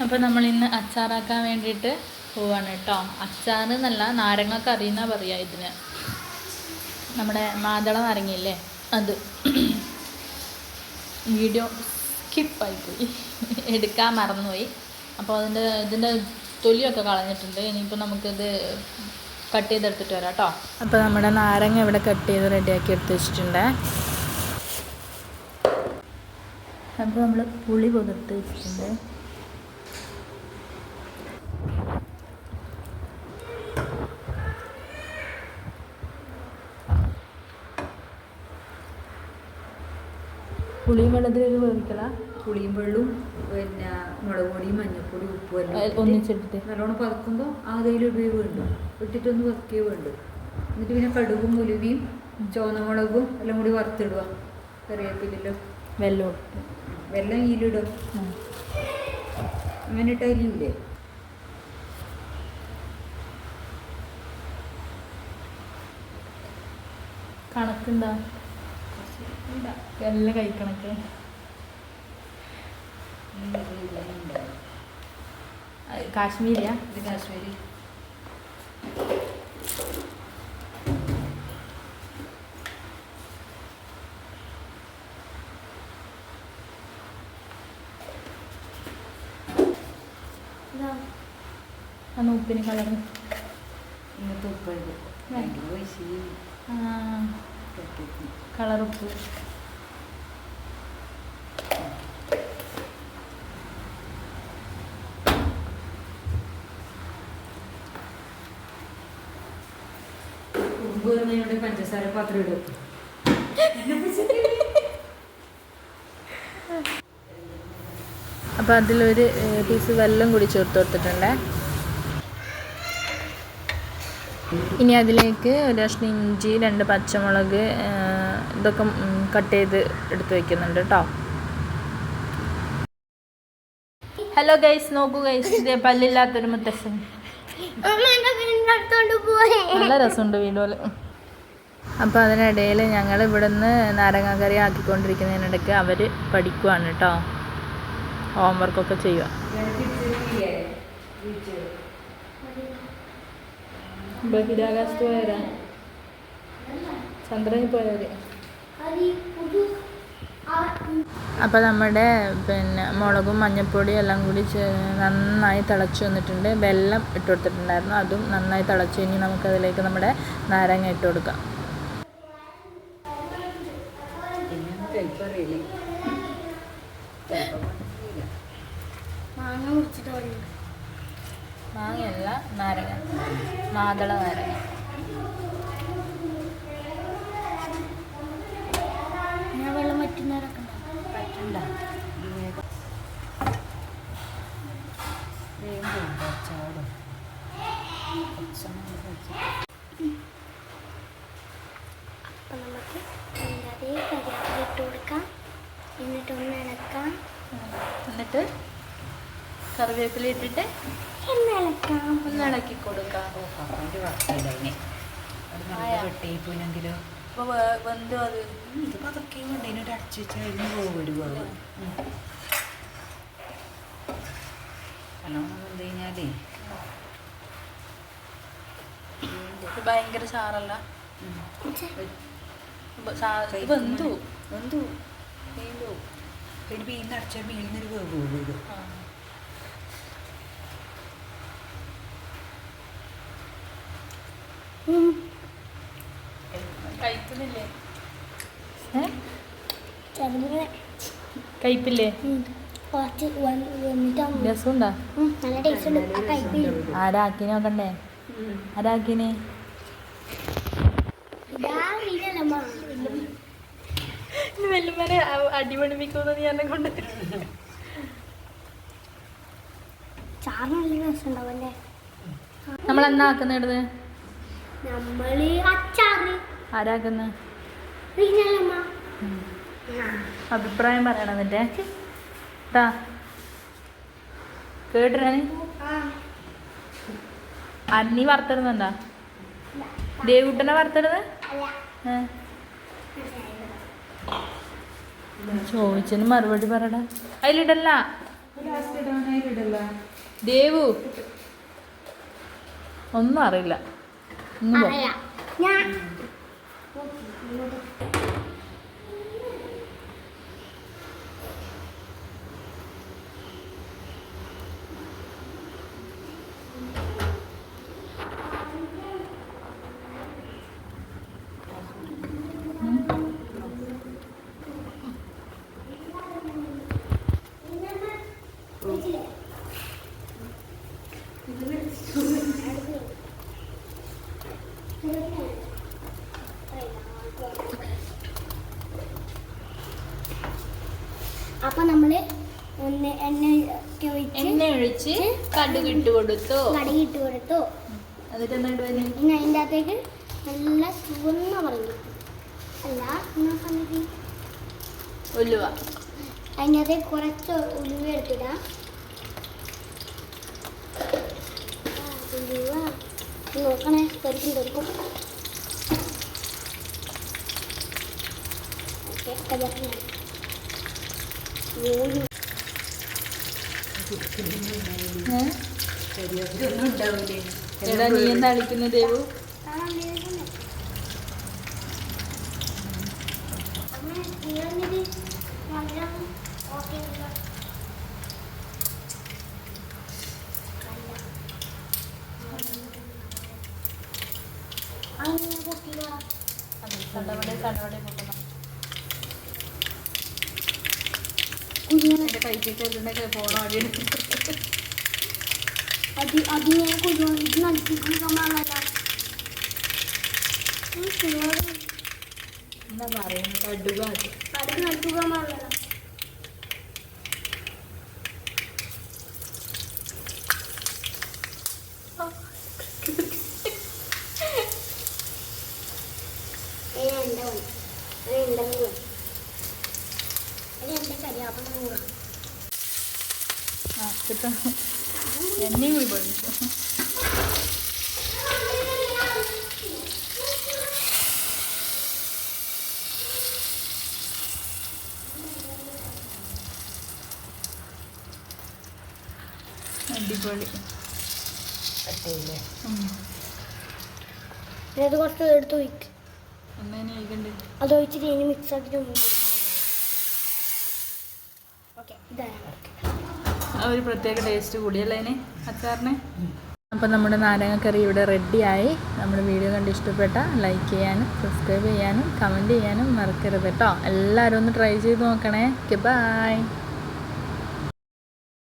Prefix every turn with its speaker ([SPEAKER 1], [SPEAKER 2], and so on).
[SPEAKER 1] അപ്പോൾ നമ്മൾ ഇന്ന് അച്ചാറാക്കാൻ വേണ്ടിയിട്ട് പോവാണ് കേട്ടോ. അച്ചാർ എന്നല്ല നാരങ്ങ കറി എന്നാ പറയുക ഇതിന്. നമ്മുടെ മാതള നാരങ്ങയില്ലേ അത്. വീഡിയോ സ്കിപ്പായി പോയി. എടുക്കാൻ മറന്നുപോയി. അപ്പോൾ അതിന്റെ ഇതിന്റെ തൊലിയൊക്കെ കളഞ്ഞിട്ടുണ്ട്. ഇനിയിപ്പോൾ നമുക്കിത് കട്ട് ചെയ്തെടുത്തിട്ട് വരാം കേട്ടോ. അപ്പോൾ നമ്മുടെ നാരങ്ങ ഇവിടെ കട്ട് ചെയ്ത് റെഡിയാക്കി എടുത്ത് വെച്ചിട്ടുണ്ട്. അപ്പോൾ നമ്മൾ പുളി പുതിർത്ത് വെച്ചിട്ടുണ്ട്. പുളിയും വെള്ളത്തിലേക്ക് വേവിക്കല?
[SPEAKER 2] പുളിയും വെള്ളവും പിന്നെ മുളക് പൊടിയും മഞ്ഞപ്പൊടി ഉപ്പും എല്ലാം
[SPEAKER 1] ഒന്നിച്ചിട്ടിട്ട്.
[SPEAKER 2] നല്ലോണം പതക്കുമ്പോൾ ആദ്യം ഉപയോഗം വേണ്ടു ഇട്ടിട്ടൊന്ന് വറുക്കേ വേണ്ടു. എന്നിട്ട് പിന്നെ കടുകും ഉലുവിയും ചുവന്നമുളകും എല്ലാം കൂടി വറുത്തിടുക. കറിവേപ്പിലല്ലോ
[SPEAKER 1] വെള്ളം
[SPEAKER 2] വെള്ളം ഈലിടും അങ്ങനെ ഇട്ടാലില്ലേ
[SPEAKER 1] കണക്കുണ്ടാ എല്ലാം കഴിക്കണക്ക്. കാശ്മീരിയാ?
[SPEAKER 2] ഇത് കാശ്മീരി.
[SPEAKER 1] അന്ന് ഉപ്പിന് കളർ.
[SPEAKER 2] ഇന്നത്തെ ഉപ്പ്
[SPEAKER 1] കളർ ഉപ്പ്.
[SPEAKER 2] വരുന്നതിനോട് പഞ്ചസാര പാത്രം ഇടും.
[SPEAKER 1] അപ്പോൾ അതിലൊരു പീസ് വെള്ളം കൂടി ചേർത്ത് കൊടുത്തിട്ടുണ്ട്. ഇനി അതിലേക്ക് ഒരു കഷ്ണം ഇഞ്ചി രണ്ട് പച്ചമുളക് ഇതൊക്കെ കട്ട് ചെയ്ത് എടുത്ത് വെക്കുന്നുണ്ട് കേട്ടോ ഹലോ ഗൈസ് നോക്കൂ ഗൈസ് ഇതേ പല്ലില്ലാത്തൊരു മുത്തശ്ശൻ. നല്ല രസമുണ്ട് വീഡിയോയിൽ അപ്പോൾ അതിനിടയിൽ ഞങ്ങൾ ഇവിടുന്ന് നാരങ്ങാക്കറി ആക്കിക്കൊണ്ടിരിക്കുന്നതിനിടയ്ക്ക് അവർ പഠിക്കുവാണ് കേട്ടോ ഹോംവർക്കൊക്കെ ചെയ്യുക ബഹിരാകാശത്ത് പോയവരാ? ചന്ദ്രനിൽ പോയവര്? അപ്പോൾ നമ്മുടെ പിന്നെ മുളകും മഞ്ഞൾപ്പൊടിയും എല്ലാം കൂടി നന്നായി തിളച്ച് വന്നിട്ടുണ്ട്. വെള്ളം ഇട്ട് കൊടുത്തിട്ടുണ്ടായിരുന്നു. അതും നന്നായി തിളച്ച് കഴിഞ്ഞ് നമുക്കതിലേക്ക് നമ്മുടെ നാരങ്ങ ഇട്ട് കൊടുക്കാം.
[SPEAKER 3] മാങ്ങ കുടിച്ചിട്ട്
[SPEAKER 1] മാങ്ങയല്ല നാരങ്ങ. മാതള നാരങ്ങ
[SPEAKER 3] ഞാൻ വെള്ളം
[SPEAKER 2] പറ്റണ്ട. പച്ച
[SPEAKER 3] അപ്പം നമുക്ക് അതേ കരിയാപ്പില ഇട്ട് കൊടുക്കാം. എന്നിട്ട് ഒന്ന് ഇളക്കാം.
[SPEAKER 1] എന്നിട്ട് കറിവേപ്പില ഇട്ടിട്ട്
[SPEAKER 3] ഇളക്കാം.
[SPEAKER 1] ഒന്ന് ഇളക്കി കൊടുക്കാം.
[SPEAKER 2] ഓ പപ്പന്റെ വർക്കില്ല അതിനെ. അത്
[SPEAKER 1] വെന്തോ അത്
[SPEAKER 2] ഇത് പതൊക്കെ അടച്ചു ഒരു വേവ് നല്ലോണം വെന്ത് കഴിഞ്ഞാലേ.
[SPEAKER 1] ഇത് ഭയങ്കര ചാറല്ല? വെന്തു.
[SPEAKER 2] പിന്നെ വേവ്
[SPEAKER 3] വന്നിട്ടാവും
[SPEAKER 1] രസമുണ്ടാ?
[SPEAKER 3] നല്ല ടേസ്റ്റ് ഉണ്ട്. ആ കയ്പില്ല
[SPEAKER 1] ആരാക്കിനെ നോക്കണ്ടേ? ആരാക്കിനെ കൊണ്ട് നമ്മൾ എന്നാ
[SPEAKER 3] നമ്മൾ അച്ചാറ്.
[SPEAKER 1] ആരാക്കുന്ന അഭിപ്രായം പറയണം എന്നിട്ട് ട്ടാ കേട്ടിരാന് അന്നി വറുത്തിടുന്നുണ്ടാ ദേവുട്ടനെ വറുത്തിടുന്നത്? ചോദിച്ചതിന് മറുപടി പറയടാ അതിലിടല്ല. ദേവു. ഒന്നും അറിയില്ല. ഇന്ന് പോ.
[SPEAKER 3] അറിയാം ഞാൻ അപ്പൊ നമ്മൾ ഒന്ന് എണ്ണ ഒക്കെ ഒഴിച്ച്
[SPEAKER 1] കടുക് ഇട്ട് കൊടുത്തു
[SPEAKER 3] കടുകിട്ട് കൊടുത്തു
[SPEAKER 1] എന്നിട്ട്
[SPEAKER 3] ഇനി അതിന്റെ അകത്തേക്ക് നല്ല ചുവന്ന പറഞ്ഞു അല്ല
[SPEAKER 1] ഉലുവ.
[SPEAKER 3] അതിന്റെ അകത്തേക്ക് കുറച്ച് ഉലുവ എടുത്തിടാം. ഉലുവ. നോക്കണേ ഓക്കെ
[SPEAKER 1] എടാ നീ എന്താ കളിക്കുന്ന ദേവു
[SPEAKER 3] കടവടെ വേണ്ടിയിട്ടല്ലേ? അമ്മേ, നിങ്ങളിത് മധുരം ഓക്കേ ഉണ്ടോ? അങ്ങനെ പൊട്ടില്ല.
[SPEAKER 1] കടവടെ കടവടെ അടി
[SPEAKER 3] അത് അതിനെ കുഞ്ഞു ഇത് പാടില്ല
[SPEAKER 1] എന്താ പറയുന്നത് അടുക അത്.
[SPEAKER 3] അത് നടിപ്പിക്കാൻ
[SPEAKER 1] ആ എണ്ണയും കൂടി പൊടിച്ചു അടിപൊളി. ഉം.
[SPEAKER 3] കുറച്ച് എടുത്ത് ഒഴിക്ക്. അത് ഒഴിച്ചിട്ട് ഇനി മിക്സ് ആക്കിയിട്ട് ഓക്കെ.
[SPEAKER 1] ഇതായാലും ഒരു പ്രത്യേക ടേസ്റ്റ് കൂടിയല്ലേ അതിന് അച്ചാറിന്? അപ്പം നമ്മുടെ നാരങ്ങക്കറി ഇവിടെ റെഡിയായി നമ്മുടെ വീഡിയോ കണ്ട് ഇഷ്ടപ്പെട്ട ലൈക്ക് ചെയ്യാനും സബ്സ്ക്രൈബ് ചെയ്യാനും കമന്റ് ചെയ്യാനും മറക്കരുത് കേട്ടോ. എല്ലാവരും ഒന്ന് ട്രൈ ചെയ്ത് നോക്കണേ. Okay bye